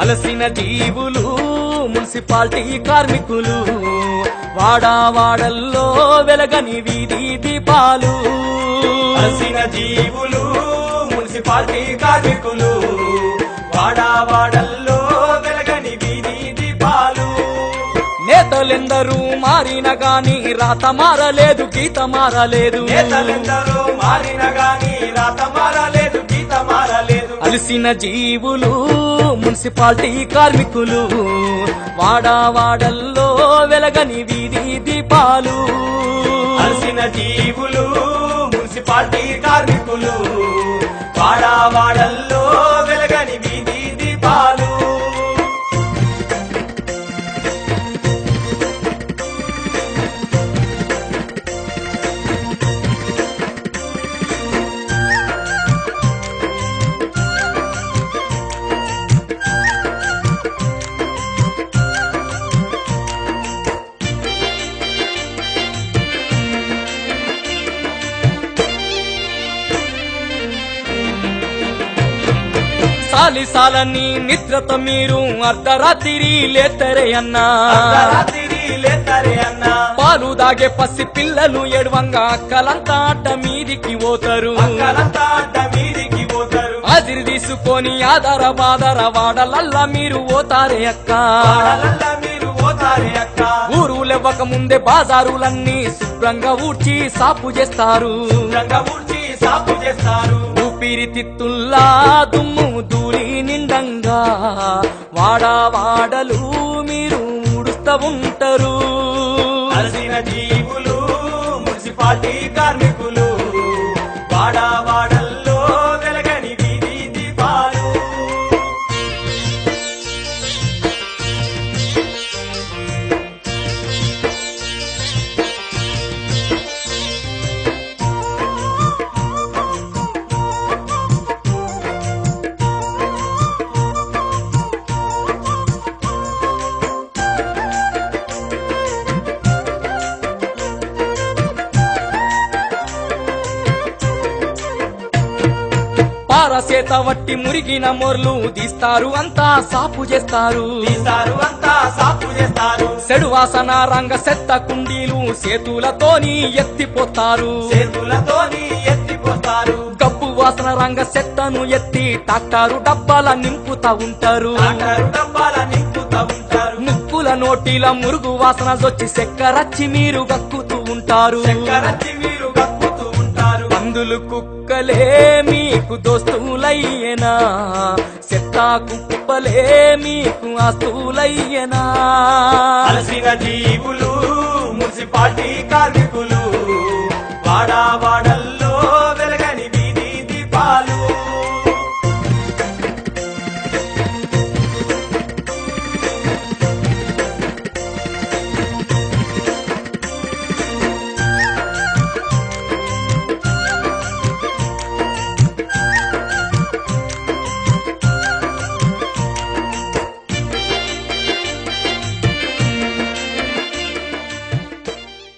అలసిన జీవులు మున్సిపాలిటీ కార్మికులు వాడా వాడల్లో వెలగని వీధి దీపాలు. అలసిన జీవులు మున్సిపాలిటీ కార్మికులు వాడా వాడల్లో వెలగని వీధి దీపాలు. నేతలెందరూ మారిన గాని రాత మారలేదు గీత మారలేదు. నేతలెందరూ మారిన గాని రాత మారలేదు గీత మారలేదు. అలసిన జీవులు మున్సిపాలిటీ కార్మికులు వాడావాడల్లో వెలగని వీధి దీపాలు. అలసిన జీవులు మున్సిపాలిటీ కార్మికులు. సాలి సాలని నిద్రత మీరు అర్ధరాత్రి లేతరే అన్నా. అర్ధరాత్రి లేతరే అన్నా. పాలు దాగే పసి పిల్లలు ఎడవంగా అక్కలంతా అడ్డ మీదికి పోతారు. ఆదిరి తీసుకొని ఆధార బాధార వాడలల్లా మీరు పోతారే అక్క. ఊరు లెవ్వక ముందే బాజారులన్నీ శుభ్రంగా ఊడ్చి సాపు చేస్తారు. సాపు చేస్తారు. ఊపిరితిత్తుల్లా దుమ్ము ధూళి నిండంగా. వాడా వాడలు మీరు ఊడుస్తా ఉంటారు అలసిన జీవులు మున్సిపాలిటీ కార్మికులు పారసేత వట్టి మురిగిన మొర్లు తీస్తారు అంతా సాపు చేస్తారు. తీస్తారు అంతా సాపు చేస్తారు. సెడు వాసన రంగ సెత్త కుండీలు సేతులతోని ఎత్తిపోతారు. చేతులతోని ఎత్తిపోస్తారు గబ్బు వాసన రంగ సెత్తను ఎత్తి టాక్టారు డబ్బాల నింపుతా ఉంటారు. డబ్బాల నింపుతా ఉంటారు. ముక్కుల నోటిల మురుగు వాసన వచ్చి సెక్కరచ్చి మీరు గక్కుతూ ఉంటారు. చక్కరచ్చి మీరు గక్కుతూ ఉంటారు పందులు కుక్కలే మీకు దోస్తులయ్యనా? చెత్త కుప్పలే మీకు ఆస్తులయ్యనా? అలసిన జీవులు